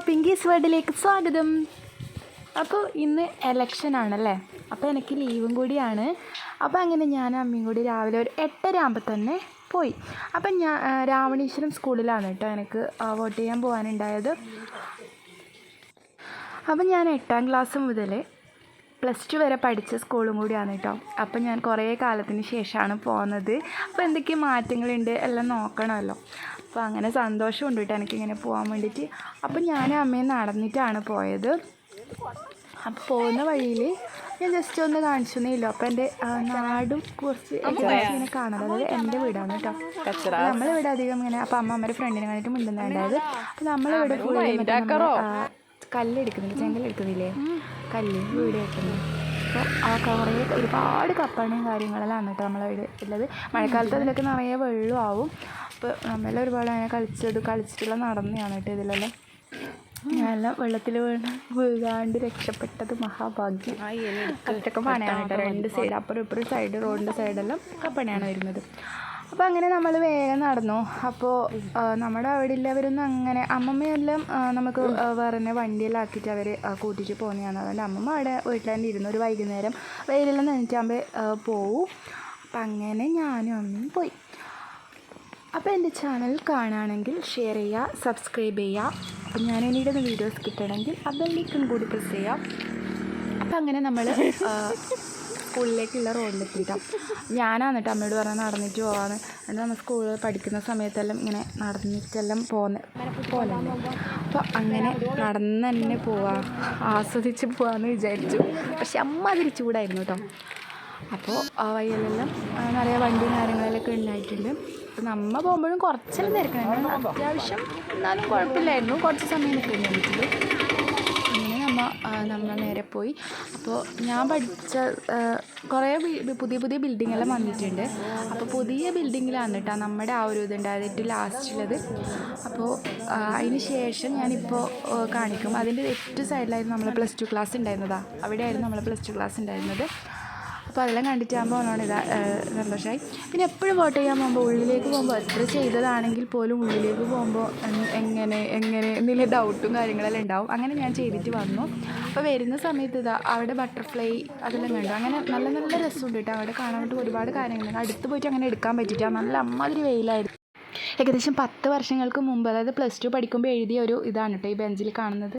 Pinkies വേർഡിലേക്ക് സ്വാഗതം. അപ്പോൾ ഇന്ന് എലക്ഷൻ ആണല്ലേ? അപ്പോൾ എനിക്ക് ലീവും കൂടിയാണ്. അപ്പോൾ അങ്ങനെ ഞാൻ അമ്മയും കൂടി രാവിലെ ഒരു എട്ടര ആകുമ്പോൾ തന്നെ പോയി. അപ്പം ഞാൻ രാവണീശ്വരം സ്കൂളിലാണ് കേട്ടോ എനിക്ക് വോട്ട് ചെയ്യാൻ പോകാനുണ്ടായത് അപ്പം ഞാൻ എട്ടാം ക്ലാസ് മുതൽ പ്ലസ് ടു വരെ പഠിച്ച സ്കൂളും കൂടിയാണ് കേട്ടോ അപ്പം ഞാൻ കുറേ കാലത്തിന് ശേഷമാണ് പോകുന്നത് അപ്പോൾ എന്തൊക്കെ മാറ്റങ്ങളുണ്ട് എല്ലാം നോക്കണമല്ലോ. അപ്പോൾ അങ്ങനെ സന്തോഷമുണ്ട് കേട്ടോ എനിക്കിങ്ങനെ പോകാൻ വേണ്ടിയിട്ട്. അപ്പം ഞാൻ അമ്മയും നടന്നിട്ടാണ് പോയത്. അപ്പോൾ പോകുന്ന വഴിയിൽ ഞാൻ ജസ്റ്റ് ഒന്ന് കാണിച്ചു ഇല്ല അപ്പം എന്റെ നാടും കുറച്ച് ഇങ്ങനെ കാണാം അതായത് എന്റെ വീടാണ് കേട്ടോ അപ്പോൾ നമ്മളിവിടെ അധികം ഇങ്ങനെ അപ്പം അമ്മ അമ്മയുടെ ഫ്രണ്ടിനെ കണ്ടിട്ട് മിണ്ടുന്നുണ്ടായത് അപ്പം നമ്മളിവിടെ ഫുൾ കല്ലെടുക്കുന്നില്ല? ചെങ്കലെടുക്കുന്നില്ലേ കല്ല് വീട് വെക്കുന്നത് അപ്പോൾ ആ കുറേ ഒരുപാട് കപ്പണയും കാര്യങ്ങളെല്ലാം കേട്ടോ നമ്മളവിടെ ഉള്ളത്. മഴക്കാലത്ത് അതിലൊക്കെ നിറയെ വെള്ളം ആവും. അപ്പോൾ നമ്മളെല്ലാം ഒരുപാട് അങ്ങനെ കളിച്ചത് കളിച്ചിട്ടുള്ള നടന്നെയാണ് കേട്ടോ ഇതിലെല്ലാം. ഞാനെല്ലാം വെള്ളത്തിൽ വീണ് വീഴാണ്ട് രക്ഷപ്പെട്ടത് മഹാഭാഗ്യം. കറ്റൊക്കെ പണയാണ് കേട്ടോ രണ്ട് സൈഡ് അപ്പുറം ഇപ്പുറം സൈഡ് റോഡിന്റെ സൈഡെല്ലാം കപ്പണയാണ് വരുന്നത്. അപ്പോൾ അങ്ങനെ നമ്മൾ വേഗം നടന്നു. അപ്പോൾ നമ്മുടെ അവിടെ ഉള്ളവരൊന്നും അങ്ങനെ അമ്മമ്മയെല്ലാം നമുക്ക് വേറെ തന്നെ വണ്ടിയെല്ലാം അവർ കൂട്ടിയിട്ട് പോകുന്നതാണ് അതുകൊണ്ട് അമ്മമ്മ അവിടെ വീട്ടിൽ തന്നെ ഇരുന്നു ഒരു വൈകുന്നേരം വെയിലെല്ലാം നനച്ചാകുമ്പോൾ പോവും. അപ്പം അങ്ങനെ ഞാനും അമ്മയും പോയി. അപ്പോൾ എന്റെ ചാനൽ കാണുകയാണെങ്കിൽ ഷെയർ ചെയ്യുക സബ്സ്ക്രൈബ് ചെയ്യുക അപ്പം ഞാൻ ഇനിയിടുന്ന വീഡിയോസ് കിട്ടണമെങ്കിൽ അതെല്ലാം കൂടി പ്രസ് ചെയ്യാം. അപ്പം അങ്ങനെ നമ്മൾ സ്കൂളിലേക്കുള്ള റോഡിലെത്തിയിട്ടാണ് ഞാനാണ് കേട്ടോ അമ്മയോട് പറഞ്ഞാൽ നടന്നിട്ട് പോകാമെന്ന് എന്നിട്ട് നമ്മൾ സ്കൂളിൽ പഠിക്കുന്ന സമയത്തെല്ലാം ഇങ്ങനെ നടന്നിട്ടെല്ലാം പോകുന്നത് പോലെ അപ്പോൾ അങ്ങനെ നടന്ന് തന്നെ പോവാ. ആസ്വദിച്ച് പോകാമെന്ന് വിചാരിച്ചു. പക്ഷെ അമ്മ ചൂടായിരുന്നു കേട്ടോ അപ്പോൾ ആ വഴിയിലെല്ലാം ആ, നിറയെ വണ്ടിയും കാര്യങ്ങളിലൊക്കെ ഉണ്ടായിട്ടുണ്ട്. അപ്പോൾ നമ്മ പോകുമ്പോഴും കുറച്ചെല്ലാം തിരക്കണം അത്യാവശ്യം എന്നാലും കുഴപ്പമില്ലായിരുന്നു. കുറച്ച് സമയം നിൽക്കേണ്ടി നമ്മ നമ്മൾ നേരെ പോയി. അപ്പോൾ ഞാൻ പഠിച്ച കുറേ പുതിയ പുതിയ ബിൽഡിംഗ് എല്ലാം വന്നിട്ടുണ്ട്. അപ്പോൾ പുതിയ ബിൽഡിങ്ങിലാണ് കേട്ടോ നമ്മുടെ ആ ഒരു ഇതുണ്ടായത് ഏറ്റവും ലാസ്റ്റുള്ളത് അപ്പോൾ അതിന് ശേഷം ഞാനിപ്പോൾ കാണിക്കും. അതിന്റെ ഏറ്റവും സൈഡിലായിരുന്നു നമ്മൾ പ്ലസ് ടു ക്ലാസ് ഉണ്ടായിരുന്നതാണ് അവിടെയായിരുന്നു നമ്മൾ പ്ലസ് ടു ക്ലാസ് ഉണ്ടായിരുന്നത് അപ്പോൾ അതെല്ലാം കണ്ടിട്ടാകുമ്പോൾ ഒന്നാണ് ഇതാ സന്തോഷമായി പിന്നെ എപ്പോഴും വോട്ട് ചെയ്യാൻ പോകുമ്പോൾ ഉള്ളിലേക്ക് പോകുമ്പോൾ എത്ര ചെയ്തതാണെങ്കിൽ പോലും ഉള്ളിലേക്ക് പോകുമ്പോൾ എങ്ങനെ എങ്ങനെ എന്തെങ്കിലും ഡൗട്ടും കാര്യങ്ങളെല്ലാം ഉണ്ടാവും. അങ്ങനെ ഞാൻ ചെയ്തിട്ട് വന്നു. അപ്പോൾ വരുന്ന സമയത്ത് ഇതാ അവിടെ ബട്ടർഫ്ലൈ അതെല്ലാം കണ്ടു. അങ്ങനെ നല്ല നല്ല രസമുണ്ട് കേട്ടോ. അവിടെ കാണാൻ ഒരുപാട് കാര്യങ്ങളുണ്ട്. അടുത്ത് പോയിട്ട് അങ്ങനെ എടുക്കാൻ പറ്റിയിട്ട്. നല്ല അമ്മാതിരി വെയിലായിരുന്നു. ഏകദേശം പത്ത് വർഷങ്ങൾക്ക് മുമ്പ് അതായത് പ്ലസ് ടു പഠിക്കുമ്പോൾ എഴുതിയ ഒരു ഇതാണ് കേട്ടോ ഈ ബെഞ്ചിൽ കാണുന്നത്.